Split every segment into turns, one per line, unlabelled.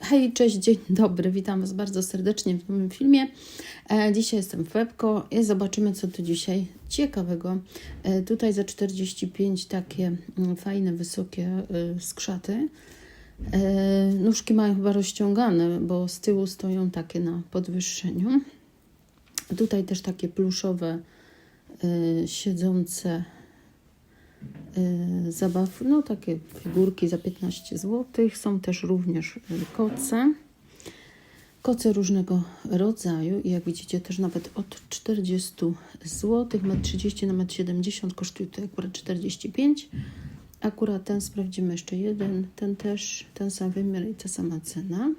Hej, cześć, dzień dobry, witam Was bardzo serdecznie w nowym filmie. E, dzisiaj jestem w Webko i zobaczymy, co tu dzisiaj ciekawego. E, tutaj za 45 takie mm, fajne, wysokie e, skrzaty. E, nóżki mają chyba rozciągane, bo z tyłu stoją takie na podwyższeniu. Tutaj też takie pluszowe, e, siedzące y, zabaw, no takie figurki za 15 zł. Są też również y, koce. Koce różnego rodzaju i jak widzicie też nawet od 40 zł, 1,30 na 1,70 m kosztuje to akurat 45 Akurat ten sprawdzimy jeszcze jeden, ten też, ten sam wymiar i ta sama cena.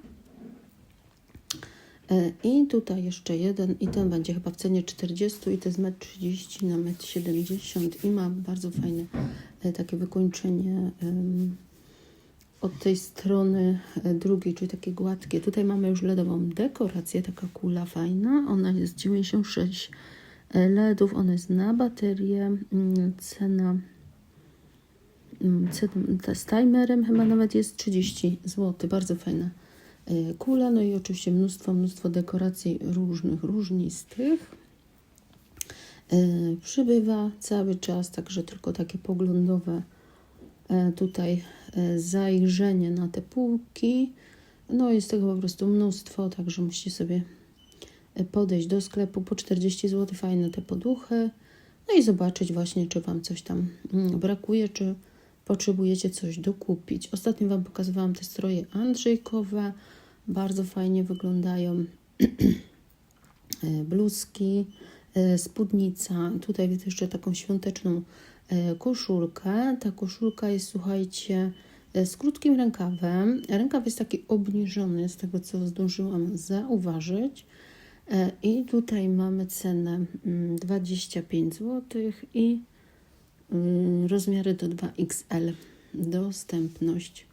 E, I tutaj jeszcze jeden i ten będzie chyba w cenie 40 i to jest 1,30 na 1,70 m i ma bardzo fajne e, takie wykończenie od tej strony e, drugiej, czyli takie gładkie. Tutaj mamy już LEDową dekorację, taka kula fajna. Ona jest 96 LEDów, ona jest na baterię. Mm, Cena mm, z timerem chyba nawet jest 30 zł. Bardzo fajna kula. No i oczywiście mnóstwo, mnóstwo dekoracji różnych, różnistych. E, Przybywa cały czas, także tylko takie poglądowe e, tutaj e, zajrzenie na te półki. No jest tego po prostu mnóstwo, także musicie sobie e, podejść do sklepu po 40 zł, fajne te poduchy. No i zobaczyć właśnie, czy Wam coś tam mm, brakuje, czy potrzebujecie coś dokupić. Ostatnio Wam pokazywałam te stroje andrzejkowe, bardzo fajnie wyglądają. E, bluzki, e, spódnica. Tutaj widzę jeszcze taką świąteczną e, koszulkę. Ta koszulka jest, słuchajcie, z krótkim rękawem. Rękaw jest taki obniżony, z tego co zdążyłam zauważyć. I tutaj mamy cenę mm, 25 zł i mm, rozmiary do 2XL. Dostępność.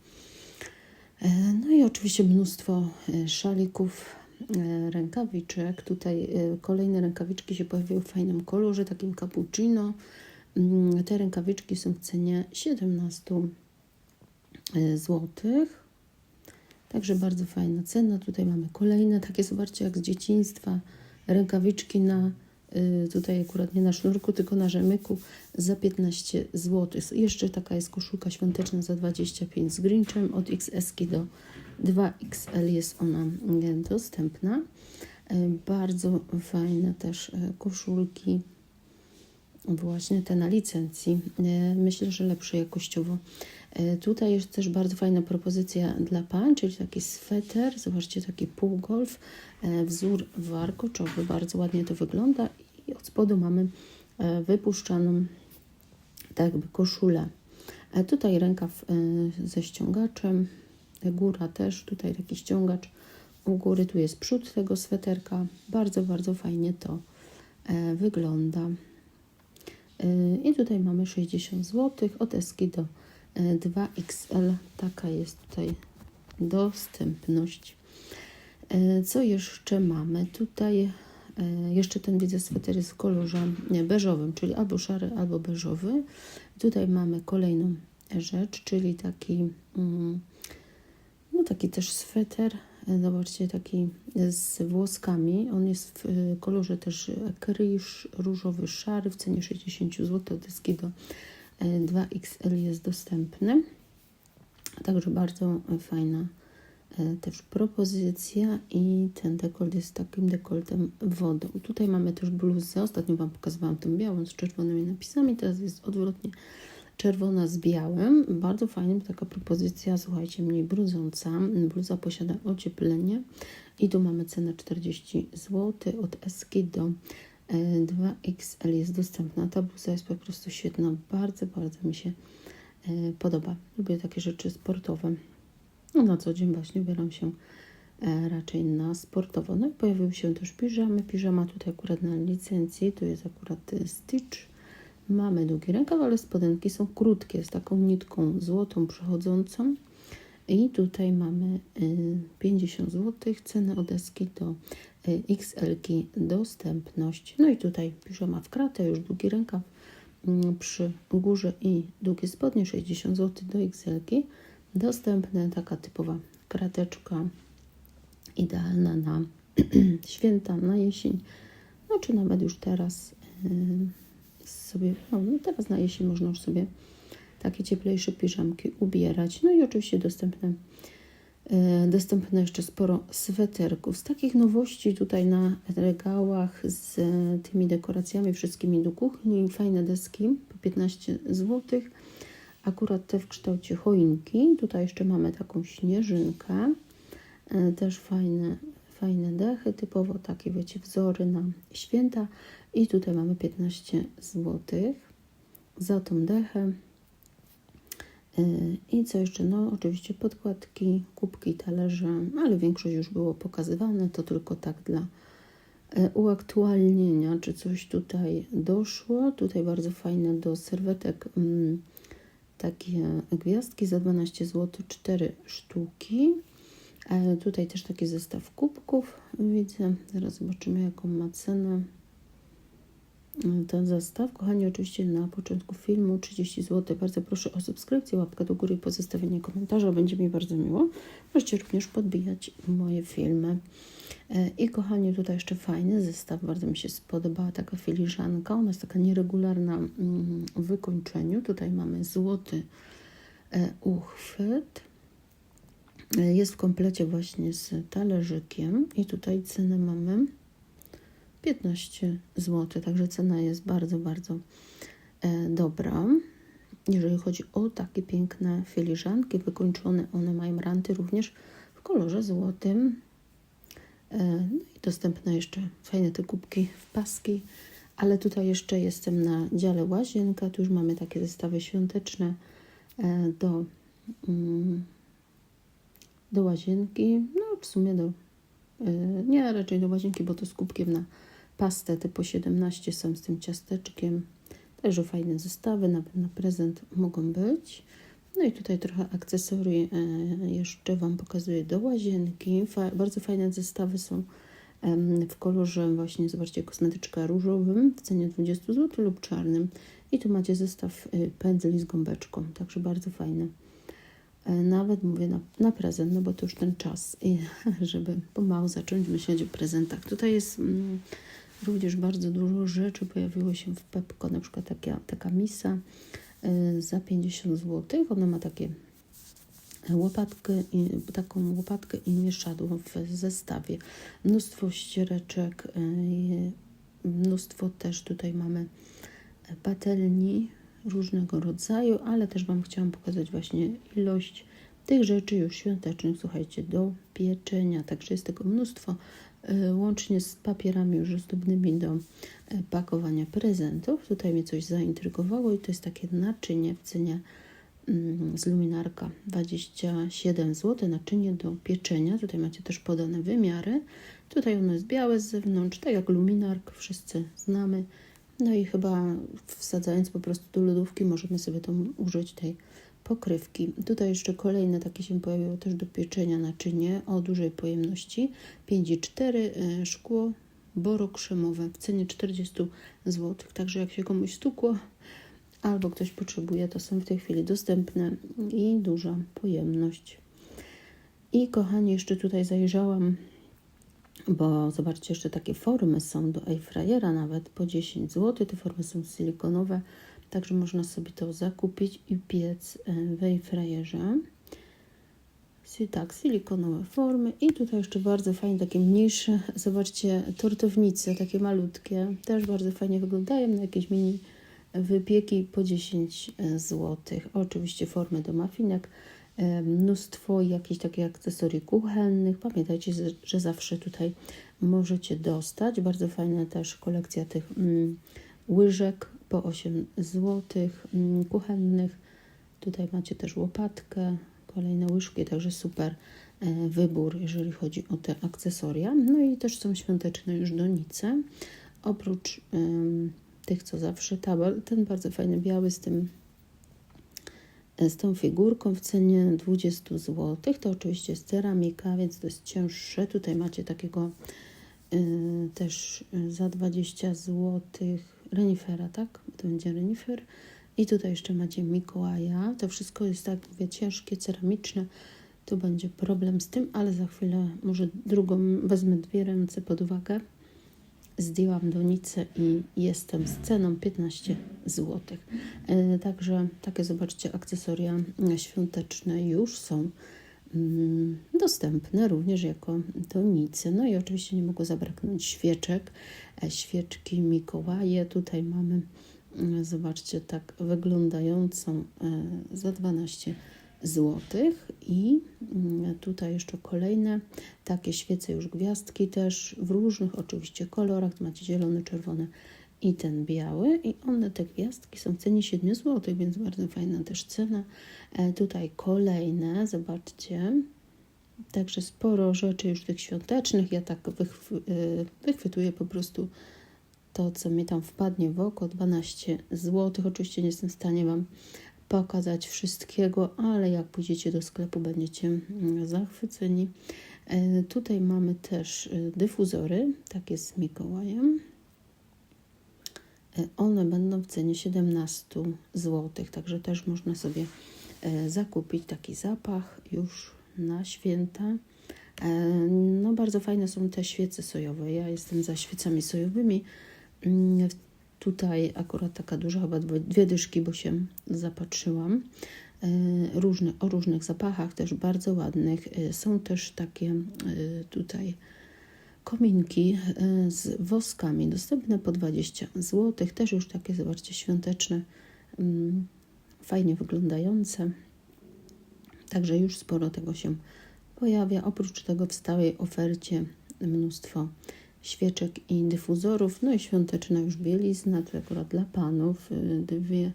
E, No i oczywiście mnóstwo e, szalików, e, rękawiczek. Tutaj kolejne rękawiczki się pojawiły w fajnym kolorze, takim cappuccino. Mm, Te rękawiczki są w cenie 17 zł. Także bardzo fajna cena. Tutaj mamy kolejne takie, zobaczcie, jak z dzieciństwa rękawiczki na tutaj akurat nie na sznurku, tylko na rzemyku za 15 zł. Jeszcze taka jest koszulka świąteczna za 25 z Grinchem od XS do 2XL jest ona y, dostępna. Y, Bardzo fajne też y, koszulki właśnie te na licencji. Myślę, że lepsze jakościowo. E, Tutaj jest też bardzo fajna propozycja dla pań, czyli taki sweter. Zobaczcie, taki półgolf, e, wzór warkoczowy. Bardzo ładnie to wygląda. I od spodu mamy e, wypuszczaną tak jakby koszulę. Tutaj rękaw ze ściągaczem. Góra też, tutaj taki ściągacz. U góry tu jest przód tego sweterka. Bardzo, bardzo fajnie to wygląda. I tutaj mamy 60 zł od Eski do 2XL. Taka jest tutaj dostępność. Yy, Co jeszcze mamy? Tutaj yy, jeszcze ten widzę sweter jest w kolorze beżowym, czyli albo szary, albo beżowy. Tutaj mamy kolejną rzecz, czyli taki mm, no taki też sweter, e, zobaczcie, taki z włoskami. On jest w e, kolorze też kryż różowy, szary w cenie 60 zł. Dyski do e, 2XL jest dostępny. Także bardzo fajna e, też propozycja i ten dekolt jest takim dekoltem wodą. Tutaj mamy też bluzę. Ostatnio Wam pokazywałam tą białą z czerwonymi napisami, teraz jest odwrotnie czerwona z białym. Bardzo fajna taka propozycja, słuchajcie, mniej brudząca. Bluza posiada ocieplenie i tu mamy cenę 40 zł. Od Eski do e, 2XL jest dostępna. Ta bluza jest po prostu świetna. Bardzo, bardzo mi się e, podoba. Lubię takie rzeczy sportowe. No na co dzień właśnie ubieram się e, raczej na sportowo. No i pojawiły się też piżamy. Piżama tutaj akurat na licencji. Tu jest akurat e, Stitch. Mamy długi rękaw, ale spodenki są krótkie, z taką nitką złotą przechodzącą. I tutaj mamy y, 50 zł, cenę od deski do y, XL dostępność. No i tutaj piżama w kratę, już długi rękaw mm, przy górze i długie spodnie 60 zł do XL. Dostępne taka typowa krateczka idealna na święta, na jesień, no czy nawet już teraz yy, sobie, no, no teraz na jesień można już sobie takie cieplejsze piżamki ubierać. No i oczywiście dostępne, dostępne jeszcze sporo sweterków. Z takich nowości tutaj na regałach z tymi dekoracjami wszystkimi do kuchni, fajne deski po 15 zł. Akurat te w kształcie choinki. Tutaj jeszcze mamy taką śnieżynkę. Yy, też fajne, fajne dechy, typowo takie, wiecie, wzory na święta. I tutaj mamy 15 zł za tą dechę. Yy, I co jeszcze? No, oczywiście podkładki, kubki, talerze, ale większość już było pokazywane. To tylko tak dla yy, uaktualnienia, czy coś tutaj doszło. Tutaj bardzo fajne do serwetek mm, takie gwiazdki za 12 zł, 4 sztuki. E, tutaj też taki zestaw kubków widzę. Zaraz zobaczymy, jaką ma cenę e, ten zestaw. Kochani, oczywiście na początku filmu 30 zł. Bardzo proszę o subskrypcję, łapkę do góry i pozostawienie komentarza. Będzie mi bardzo miło. Możecie również podbijać moje filmy. E, I kochani, tutaj jeszcze fajny zestaw. Bardzo mi się spodobała taka filiżanka. Ona jest taka nieregularna mm, w wykończeniu. Tutaj mamy złoty uchwyt. Jest w komplecie właśnie z talerzykiem i tutaj cenę mamy 15 zł, także cena jest bardzo, bardzo e, dobra. Jeżeli chodzi o takie piękne filiżanki wykończone, one mają ranty również w kolorze złotym. E, no i dostępne jeszcze fajne te kubki w paski, ale tutaj jeszcze jestem na dziale łazienka, tu już mamy takie zestawy świąteczne e, do mm, do łazienki, no w sumie do, nie raczej do łazienki, bo to z kubkiem na pastę typu 17 są z tym ciasteczkiem. Także fajne zestawy, nawet na prezent mogą być. No i tutaj trochę akcesorii yy, jeszcze Wam pokazuję do łazienki. Fa bardzo fajne zestawy są w kolorze właśnie, zobaczcie, kosmetyczka różowym w cenie 20 zł lub czarnym. I tu macie zestaw y, pędzli z gąbeczką, także bardzo fajne. E, nawet mówię na, na prezent, no bo to już ten czas, żeby pomału zacząć myśleć o prezentach. Tutaj jest mm, również bardzo dużo rzeczy, pojawiło się w Pepko, na przykład taka, taka misa y, za 50 zł. Ona ma takie łopatkę i, taką łopatkę i mieszadło w zestawie. Mnóstwo ściereczek, y, mnóstwo też tutaj mamy patelni różnego rodzaju, ale też Wam chciałam pokazać właśnie ilość tych rzeczy już świątecznych, słuchajcie, do pieczenia. Także jest tego mnóstwo, e, łącznie z papierami już ozdobnymi do e, pakowania prezentów. Tutaj mnie coś zaintrygowało i to jest takie naczynie w cenie mm, z luminarka 27 zł, naczynie do pieczenia. Tutaj macie też podane wymiary. Tutaj ono jest białe z zewnątrz, tak jak luminark, wszyscy znamy. No i chyba wsadzając po prostu do lodówki możemy sobie to użyć tej pokrywki. Tutaj jeszcze kolejne takie się pojawiło też do pieczenia naczynie o dużej pojemności. 5,4 e, szkło borokrzemowe w cenie 40 zł. Także jak się komuś stukło albo ktoś potrzebuje, to są w tej chwili dostępne i duża pojemność. I kochani, jeszcze tutaj zajrzałam bo zobaczcie, jeszcze takie formy są do airfryera nawet po 10 zł. Te formy są silikonowe, także można sobie to zakupić i piec e, w airfryerze. Tak, silikonowe formy i tutaj jeszcze bardzo fajne, takie mniejsze, zobaczcie, tortownice, takie malutkie, też bardzo fajnie wyglądają na jakieś mini wypieki po 10 e, zł. Oczywiście formy do mafinek mnóstwo jakichś takich akcesorii kuchennych. Pamiętajcie, że zawsze tutaj możecie dostać. Bardzo fajna też kolekcja tych mm, łyżek po 8 zł mm, kuchennych. Tutaj macie też łopatkę, kolejne łyżki, także super e, wybór, jeżeli chodzi o te akcesoria. No i też są świąteczne już donice. Oprócz tych, co zawsze, tabel, ten bardzo fajny biały z tym z tą figurką w cenie 20 zł. To oczywiście jest ceramika, więc to jest cięższe. Tutaj macie takiego y, też za 20 zł renifera, tak? To będzie renifer. I tutaj jeszcze macie Mikołaja. To wszystko jest tak, mówię, ciężkie, ceramiczne. to będzie problem z tym, ale za chwilę może drugą wezmę dwie ręce pod uwagę. Zdjęłam donicę i jestem z ceną 15 zł. Także takie zobaczcie akcesoria świąteczne już są dostępne również jako donice. No i oczywiście nie mogło zabraknąć świeczek, e, świeczki Mikołaje. Tutaj mamy, mm, zobaczcie, tak wyglądającą e, za 12 złotych i mm, tutaj jeszcze kolejne takie świece już gwiazdki też w różnych oczywiście kolorach, macie zielony, czerwony i ten biały i one te gwiazdki są w cenie 7 zł, więc bardzo fajna też cena. E, tutaj kolejne, zobaczcie, także sporo rzeczy już tych świątecznych, ja tak e, wychwytuję po prostu to, co mi tam wpadnie w oko, 12 zł. Oczywiście nie jestem w stanie Wam pokazać wszystkiego, ale jak pójdziecie do sklepu, będziecie mm, zachwyceni. E, tutaj mamy też dyfuzory, takie z Mikołajem. E, one będą w cenie 17 zł, także też można sobie zakupić taki zapach już na święta. No, bardzo fajne są te świece sojowe. Ja jestem za świecami sojowymi. Mm, Tutaj akurat taka duża, chyba dwie dyszki, bo się zapatrzyłam. E, różne, o różnych zapachach, też bardzo ładnych. E, są też takie e, tutaj kominki z woskami, dostępne po 20 zł. Też już takie, zobaczcie, świąteczne, mm, fajnie wyglądające. Także już sporo tego się pojawia. Oprócz tego w stałej ofercie mnóstwo świeczek i dyfuzorów. No i świąteczna już bielizna, to akurat dla panów, y, dwie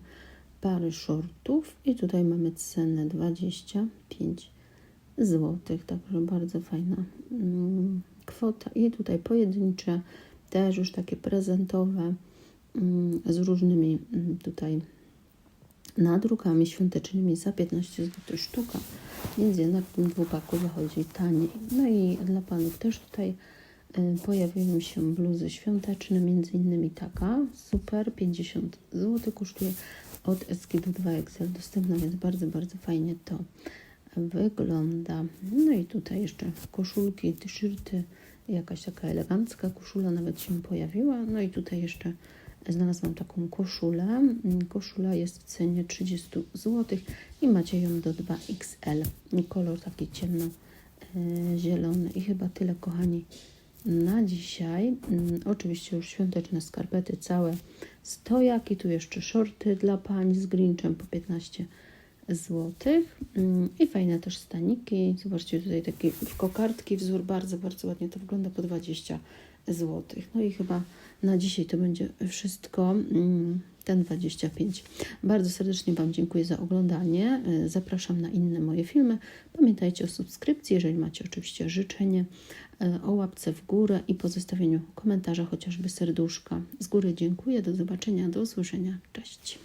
pary shortów i tutaj mamy cenę 25 zł, także bardzo fajna mm, kwota. I tutaj pojedyncze, też już takie prezentowe mm, z różnymi mm, tutaj nadrukami świątecznymi za 15 zł sztuka, więc jednak w tym dwupaku wychodzi taniej. No i dla panów też tutaj Y, pojawiają się bluzy świąteczne, między innymi taka, super, 50 zł kosztuje. Od Eskidu 2XL, dostępna, więc bardzo, bardzo fajnie to wygląda. No i tutaj jeszcze koszulki, t-shirty, jakaś taka elegancka koszula nawet się pojawiła. No i tutaj jeszcze znalazłam taką koszulę. Koszula jest w cenie 30 zł i macie ją do 2XL. Kolor taki ciemno y, zielony i chyba tyle, kochani na dzisiaj. Mm, oczywiście już świąteczne skarpety całe stojaki, tu jeszcze shorty dla pań z grinchem po 15 zł mm, i fajne też staniki. Zobaczcie tutaj takie kokardki wzór, bardzo, bardzo ładnie to wygląda po 20 zł. No i chyba na dzisiaj to będzie wszystko. Mm, ten 25. Bardzo serdecznie Wam dziękuję za oglądanie. Zapraszam na inne moje filmy. Pamiętajcie o subskrypcji, jeżeli macie oczywiście życzenie, o łapce w górę i pozostawieniu komentarza, chociażby serduszka. Z góry dziękuję. Do zobaczenia, do usłyszenia. Cześć.